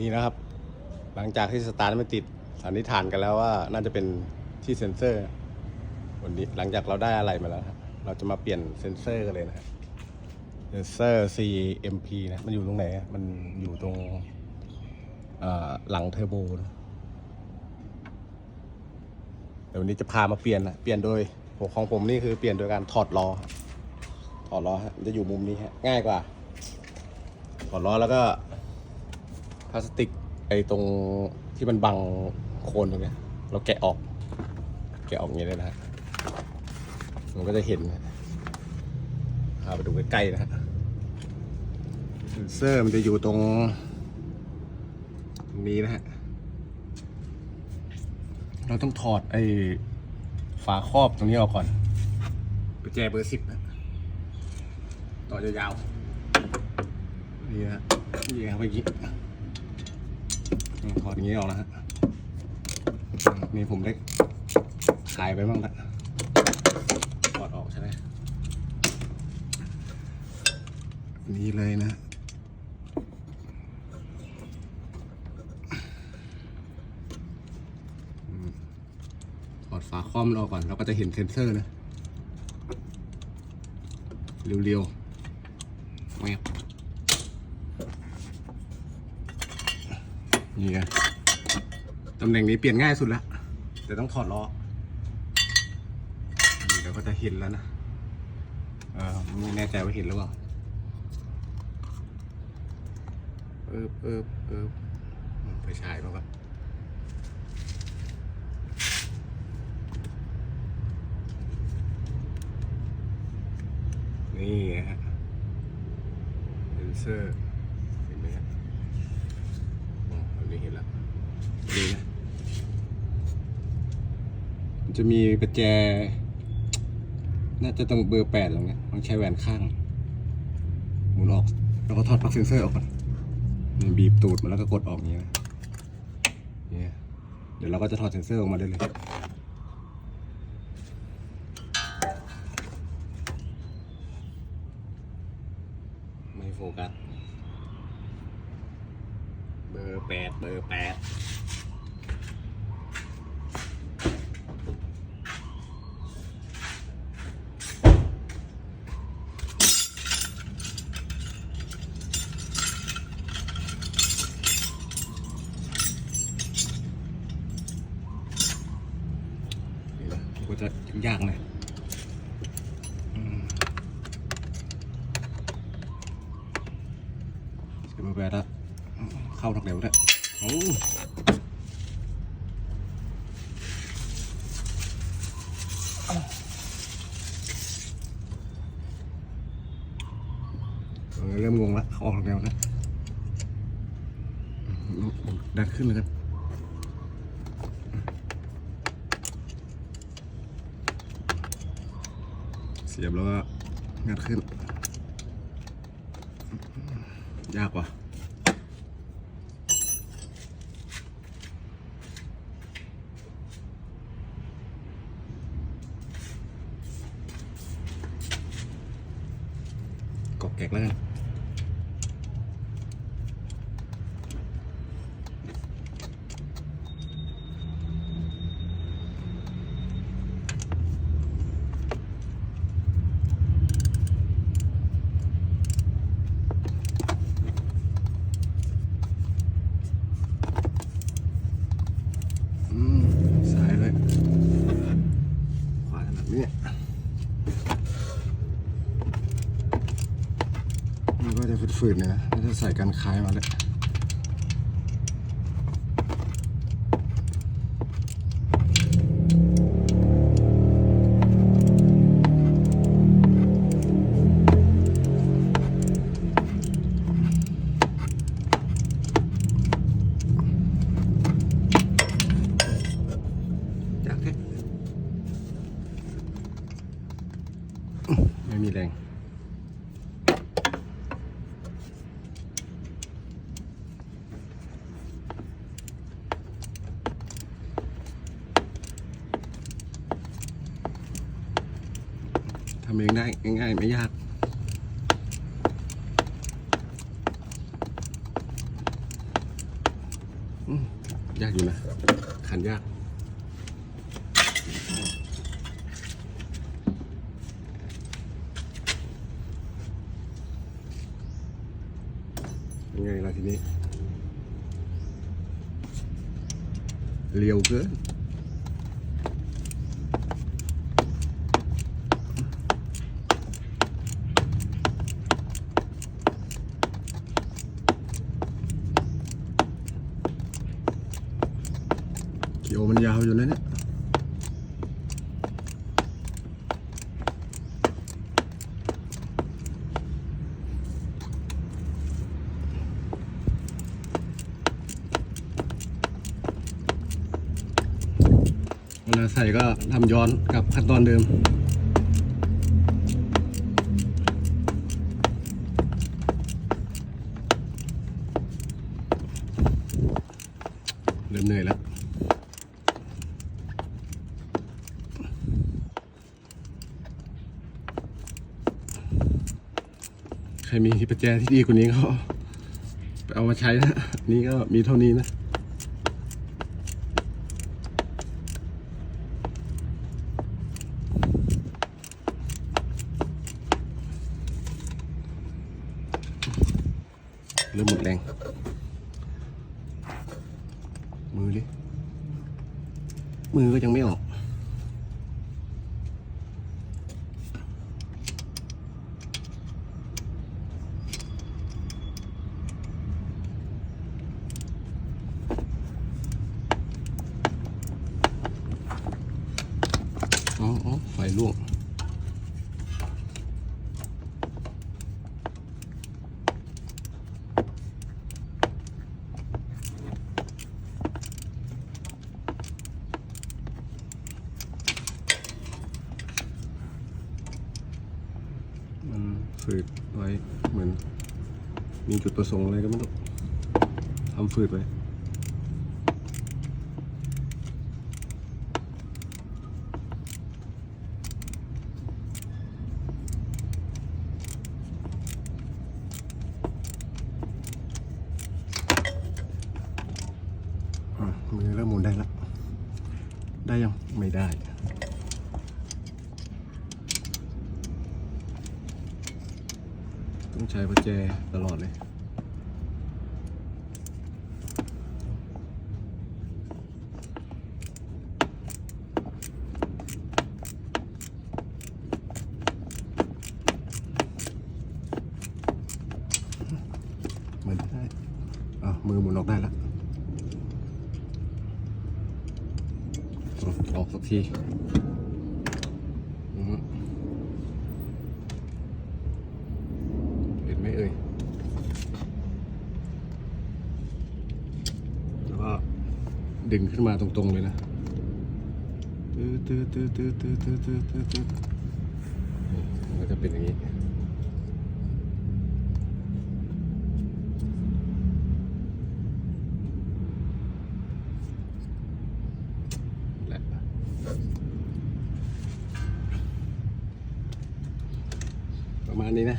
นี่นะครับ หลังจากที่สตาร์ทไม่ติดสันนิษฐานกันแล้วว่าน่าจะเป็นที่เซ็นเซอร์วันนี้หลังจากเราได้อะไรมาแล้วเราจะมาเปลี่ยนเซ็นเซอร์กันเลยนะครับเซ็นเซอร์ CMP นะมันอยู่ตรงไหนมันอยู่ตรงหลังเทอร์โบนะเดี๋ยววันนี้จะพามาเปลี่ยนนะเปลี่ยนโดยของผมนี่คือเปลี่ยนโดยการถอดล้อถอดล้อฮะจะอยู่มุมนี้ฮะง่ายกว่าถอดล้อแล้วก็ พลาสติกไอ้ตรงที่มันบังโคนตรงเนี้ย เราแกะออก แกะออกอย่างนี้เลยนะฮะมันก็จะเห็นนะพาไปดูใกล้ๆนะฮะเซนเซอร์มันจะอยู่ตรงตรงนี้นะฮะ เราต้องถอดไอ้ฝาครอบตรงนี้ออกก่อนกุญแจเบอร์สิบนะต่อยาวๆนี่ฮะนี่ครับเมื่อกี้ ถอดอย่างนี้ออกแล้วฮะนี่ผมได้ขายไปบ้างละถอดออกใช่ไหมนี่เลยนะถอดฝาคอมเราก่อนเราก็จะเห็นเซนเซอร์นะ เรียวๆแวบ นี่ไงตำแหน่งนี้เปลี่ยนง่ายสุดละแต่ต้องถอดล้อนี่เดี๋ยวก็จะเห็นแล้วนะเออไม่แน่ใจว่าเห็นหรือเปล่าเออเออเออไปฉายมาก่อนนี่ฮะเซนเซอร์เห็นไหมฮะ อ๋ออันนี้เห็นแล้วนี่นะมันจะมีประแจ น่าจะต้องเบอร์แปดตรงเนี้ยต้องใช้แหวนข้าง หมุนออก แล้วก็ถอดปลั๊กเซนเซอร์ออกก่อนนี่บีบตูดมาแล้วก็กดออกอย่างนี้นะเนี่ยเดี๋ยวเราก็จะถอดเซนเซอร์ออกมาได้เลยไม่โฟกัส เบอร์แปดเบอร์แปดนี่แหละก็จะยากหน่อยอืม เสียมาแปดละ เข้าทางไหนวะเนี่ยโอ้เริ่มงงละออกทางไหนะดันขึ้นเลยกันเสียบแล้วก็งัดขึ้น ยากว่ะ แกกแล้วกันอืมสายเลยขวาถนัดเนี่ยมันก็จะ ฝืดๆหนอยนะแล้วจะใส่กันคล้ายมาเลยจากแค่ไม่มีแรง เองได้ง่ายๆไม่ยากยากอยู่นะขันยากยังไงล่ะทีนี้เร็วเกิน เขียวมันยาวอยู่นะเนี่ยเวลาใส่ก็ทำย้อนกับขั้นตอนเดิมเริ่มเหนื่อยแล้ว ครมีประแจที่ดีกว่านี้ก็ไปเอามาใช้นะนี่ก็มีเท่านี้นะเริ่มหมดแรง มือดิ มือก็ยังไม่ออก อ๋ออไฟลวกมันฝืดไว้เหมือน มีจุดประสงค์อะไรก็ไม่รู้ทำฝืดไว้ อะมือเริ่มหมุนได้แล้ว ได้ยัง ไม่ได้ ต้องใช้ประแจตลอดเลยเหมือนได้อะมือหมุนออกได้แล้วอะออกสักทีอืมเห็นไหมเอ่ยแล้วก็ดึงขึ้นมาตรงๆเลยนะตื้อตื้อตื้อตื้อตื้อตื้อตื้อตื้อตื้อนี่มันก็จะเป็นอย่างนี้แหละประมาณนี้นะ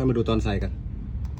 อยมาดูตอนใส่กัน